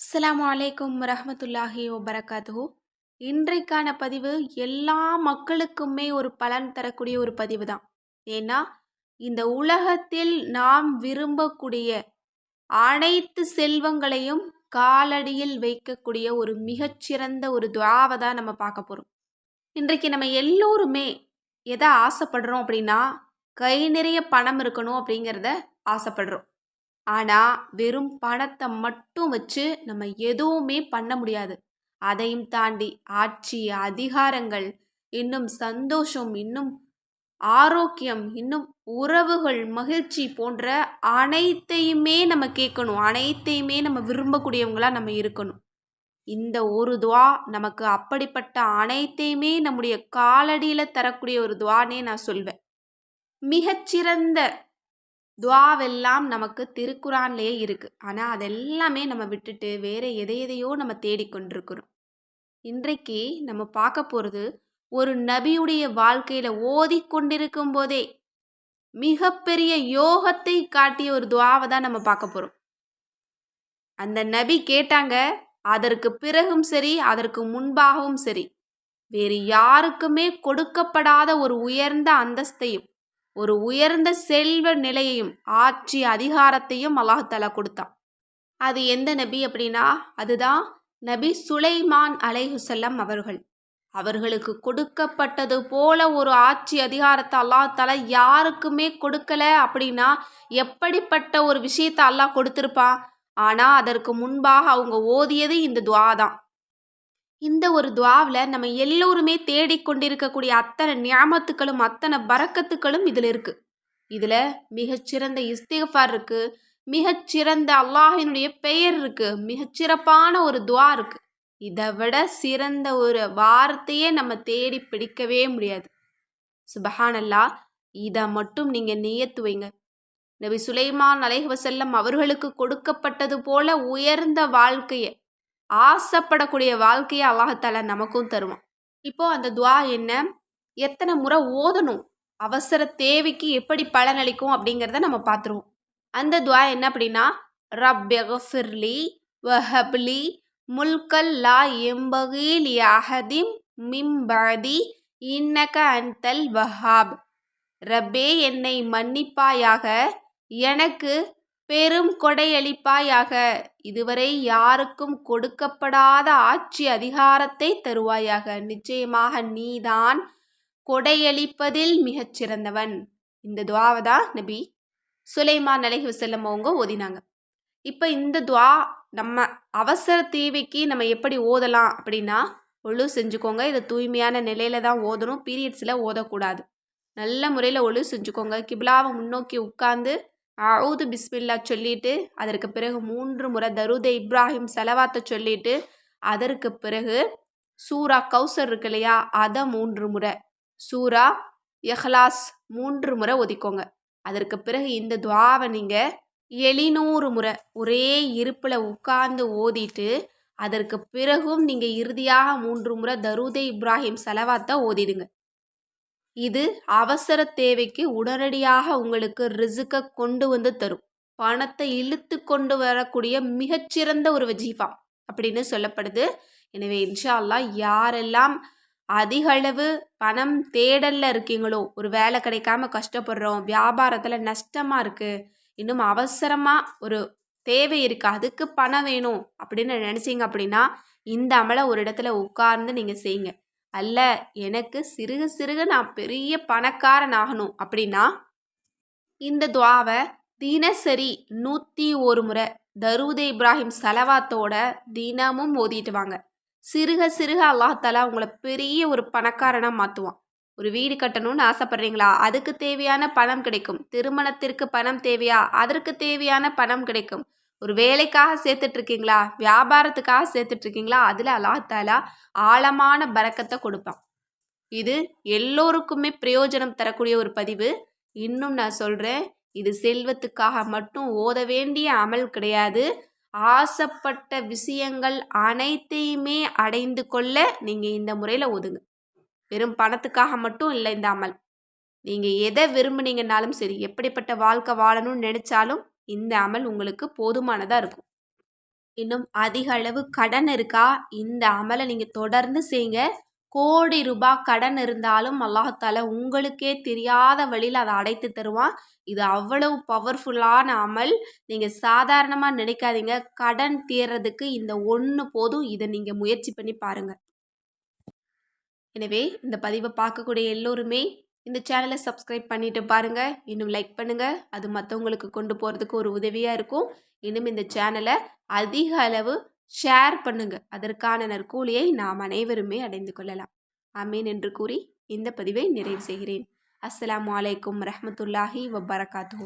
அஸ்லாம் அலைக்கும் ரஹமத்துல்லாஹி வபரகாத்து இன்றைக்கான பதிவு எல்லா மக்களுக்குமே ஒரு பலன் தரக்கூடிய ஒரு பதிவு தான் ஏன்னா இந்த உலகத்தில் நாம் விரும்பக்கூடிய அனைத்து செல்வங்களையும் காலடியில் வைக்கக்கூடிய ஒரு மிகச்சிறந்த ஒரு துவாவை தான் நம்ம பார்க்க போகிறோம் இன்றைக்கு நம்ம எல்லோருமே எதை ஆசைப்படுறோம் அப்படின்னா கை நிறைய பணம் இருக்கணும் அப்படிங்கிறத ஆசைப்படுறோம். ஆனால் வெறும் பணத்தை மட்டும் வச்சு நம்ம எதுவுமே பண்ண முடியாது. அதையும் தாண்டி ஆட்சி அதிகாரங்கள் இன்னும் சந்தோஷம் இன்னும் ஆரோக்கியம் இன்னும் உறவுகள் மகிழ்ச்சி போன்ற அனைத்தையுமே நம்ம கேட்கணும். அனைத்தையுமே நம்ம விரும்பக்கூடியவங்களாக நம்ம இருக்கணும். இந்த ஒரு துவா நமக்கு அப்படிப்பட்ட அனைத்தையுமே நம்முடைய காலடியில் தரக்கூடிய ஒரு துவானே நான் சொல்வேன். மிகச்சிறந்த துவாவெல்லாம் நமக்கு திருக்குறான்லேயே இருக்குது ஆனால் அதெல்லாமே நம்ம விட்டுட்டு வேறு எதை எதையோ நம்ம தேடிக்கொண்டிருக்கிறோம் இன்றைக்கு நம்ம பார்க்க போகிறது ஒரு நபியுடைய வாழ்க்கையில் ஓதிக்கொண்டிருக்கும் போதே மிகப்பெரிய யோகத்தை காட்டிய ஒரு துவாவை தான் நம்ம பார்க்க போகிறோம் அந்த நபி கேட்டாங்க அதற்கு பிறகும் சரி அதற்கு முன்பாகவும் சரி. வேறு யாருக்குமே கொடுக்கப்படாத ஒரு உயர்ந்த அந்தஸ்தையும் ஒரு உயர்ந்த செல்வ நிலையையும் ஆட்சி அதிகாரத்தையும் அல்லாஹாலா கொடுத்தான். அது எந்த நபி அப்படின்னா அதுதான் நபி சுலைமான் அலைஹுசல்லம் அவர்கள். அவர்களுக்கு கொடுக்கப்பட்டது போல ஒரு ஆட்சி அதிகாரத்தை அல்லாஹால யாருக்குமே கொடுக்கல அப்படின்னா எப்படிப்பட்ட ஒரு விஷயத்தை அல்லாஹ் கொடுத்துருப்பான்? ஆனால் அதற்கு முன்பாக அவங்க ஓதியது இந்த துவா தான். இந்த ஒரு துவாவில் நம்ம எல்லோருமே தேடிக்கொண்டிருக்கக்கூடிய அத்தனை நியாமத்துக்களும் அத்தனை பறக்கத்துக்களும் இதில் இருக்குது இதில் மிகச்சிறந்த இஸ்திகஃபார் இருக்குது மிகச்சிறந்த அல்லாஹினுடைய பெயர் இருக்குது மிகச்சிறப்பான ஒரு துவா இருக்குது இதை விட சிறந்த ஒரு வார்த்தையே நம்ம தேடி பிடிக்கவே முடியாது. சுபஹானல்லா இதை மட்டும் நீங்கள் நியத்துவைங்க நபி சுலைமான் அலைஹவசல்லம் அவர்களுக்கு கொடுக்கப்பட்டது போல உயர்ந்த வாழ்க்கையை ஆசைப்படக்கூடிய வாழ்க்கையை அல்லாஹத்தால நமக்கும் தருவான். இப்போ அந்த துவா என்ன? எத்தனை முறை ஓதணும்? அவசர தேவைக்கு எப்படி பலனளிக்கும் அப்படிங்கிறத நம்ம பார்த்துருவோம். அந்த துவா என்ன அப்படின்னா ரப்யஃபிர்லி வஹப்லி முல்கல் லா எம்பகில் யஹதிம் மிம்பதி இன்னக அன்தல் வஹாப். ரப்பே என்னை மன்னிப்பாயாக எனக்கு பெரும் கொடையளிப்பாயாக. இதுவரை யாருக்கும் கொடுக்கப்படாத ஆட்சி அதிகாரத்தை தருவாயாக. நிச்சயமாக நீதான் கொடையளிப்பதில் மிகச் சிறந்தவன். இந்த துவாவை தான் நபி சுலைமான் அலஹி வசல்லம் அவங்க ஓதினாங்க. இப்போ இந்த துவா நம்ம அவசர தேவைக்கு நம்ம எப்படி ஓதலாம் அப்படின்னா ஒழு செஞ்சுக்கோங்க. இதை தூய்மையான நிலையில தான் ஓதணும். பீரியட்ஸில் ஓதக்கூடாது. நல்ல முறையில் ஒழு செஞ்சுக்கோங்க. கிபிலாவை முன்னோக்கி உட்காந்து அவுது பிஸ்மில்லா சொல்லிட்டு அதற்கு பிறகு மூன்று முறை தருத இப்ராஹிம் செலவாத்தை சொல்லிட்டு அதற்கு பிறகு சூரா கௌசர் இருக்கு இல்லையா அதை மூன்று முறை சூரா எஹ்லாஸ் மூன்று முறை ஒதிக்கோங்க. அதற்கு பிறகு இந்த துவாவை நீங்கள் எழுநூறு முறை ஒரே இருப்பில் உட்கார்ந்து ஓதிட்டு அதற்கு பிறகும் நீங்கள் இறுதியாக மூன்று முறை தருதை இப்ராஹிம் செலவாத்தை ஓதிடுங்க. இது அவசர தேவைக்கு உடனடியாக உங்களுக்கு ரிசுக்கை கொண்டு வந்து தரும். பணத்தை இழுத்து கொண்டு வரக்கூடிய மிகச்சிறந்த ஒரு வஜீஃபா அப்படின்னு சொல்லப்படுது. எனவே இன்ஷா அல்லா யாரெல்லாம் அதிகளவு பணம் தேடலில் இருக்கீங்களோ ஒரு வேலை கிடைக்காம கஷ்டப்படுறோம் வியாபாரத்தில் நஷ்டமாக இருக்குது இன்னும் அவசரமாக ஒரு தேவை இருக்குது அதுக்கு பணம் வேணும் அப்படின்னு நினச்சிங்க அப்படின்னா இந்த அமலை ஒரு இடத்துல உட்கார்ந்து நீங்கள் செய்யுங்க. அல்ல எனக்கு சிறுக சிறுக நான் பெரிய பணக்காரன் ஆகணும் அப்படின்னா? இந்த துவாவை தினசரி நூற்றி ஒரு முறை தருத இப்ராஹிம் செலவாத்தோட தினமும் ஓதிட்டு வாங்க. சிறுக சிறுக அல்லாஹாலா உங்களை பெரிய ஒரு பணக்காரனாக மாற்றுவான் ஒரு வீடு கட்டணும்னு ஆசைப்பட்றீங்களா? அதுக்கு தேவையான பணம் கிடைக்கும். திருமணத்திற்கு பணம் தேவையா? அதற்கு தேவையான பணம் கிடைக்கும். ஒரு வேலைக்காக சேர்த்துட்ருக்கீங்களா? வியாபாரத்துக்காக சேர்த்துட்ருக்கீங்களா? அதில் அல்லாஹாலா ஆழமான பறக்கத்தை கொடுப்பான். இது எல்லோருக்குமே பிரயோஜனம் தரக்கூடிய ஒரு பதிவு. இன்னும் நான் சொல்கிறேன் இது செல்வத்துக்காக மட்டும் ஓத வேண்டிய அமல் கிடையாது. ஆசைப்பட்ட விஷயங்கள் அனைத்தையுமே அடைந்து கொள்ள நீங்கள் இந்த முறையில் ஒதுங்க. வெறும் பணத்துக்காக மட்டும் இல்லை இந்த அமல். நீங்கள் எதை விரும்புனீங்கன்னாலும் சரி எப்படிப்பட்ட வாழ்க்கை வாழணும்னு நினச்சாலும் இந்த அமல் உங்களுக்கு போதுமானதாக இருக்கும். இன்னும் அதிக அளவு கடன் இருக்கா? இந்த அமலை நீங்கள் தொடர்ந்து செய்யுங்க கோடி ரூபாய் கடன் இருந்தாலும் அல்லாஹால உங்களுக்கே தெரியாத வழியில் அதை அடைத்து தருவான். இது அவ்வளவு பவர்ஃபுல்லான அமல். நீங்கள் சாதாரணமாக நினைக்காதீங்க. கடன் தீர்றதுக்கு இந்த ஒன்று போதும். இதை நீங்கள் முயற்சி பண்ணி பாருங்கள் எனவே இந்த பதிவை பார்க்கக்கூடிய எல்லோருமே இந்த சேனலை சப்ஸ்கிரைப் பண்ணிட்டு பாருங்கள் இன்னும் லைக் பண்ணுங்கள் அது மற்றவங்களுக்கு கொண்டு போகிறதுக்கு ஒரு உதவியாக இருக்கும். இன்னும் இந்த சேனலை அதிக அளவு ஷேர் பண்ணுங்கள் அதற்கான நற்கூலியை நாம் அனைவருமே அடைந்து கொள்ளலாம். அமீன் என்று கூறி இந்த பதிவை நிறைவு செய்கிறேன். அஸ்லாம் அலைக்கும் ரஹமத்துல்லாஹி வபரகாத்து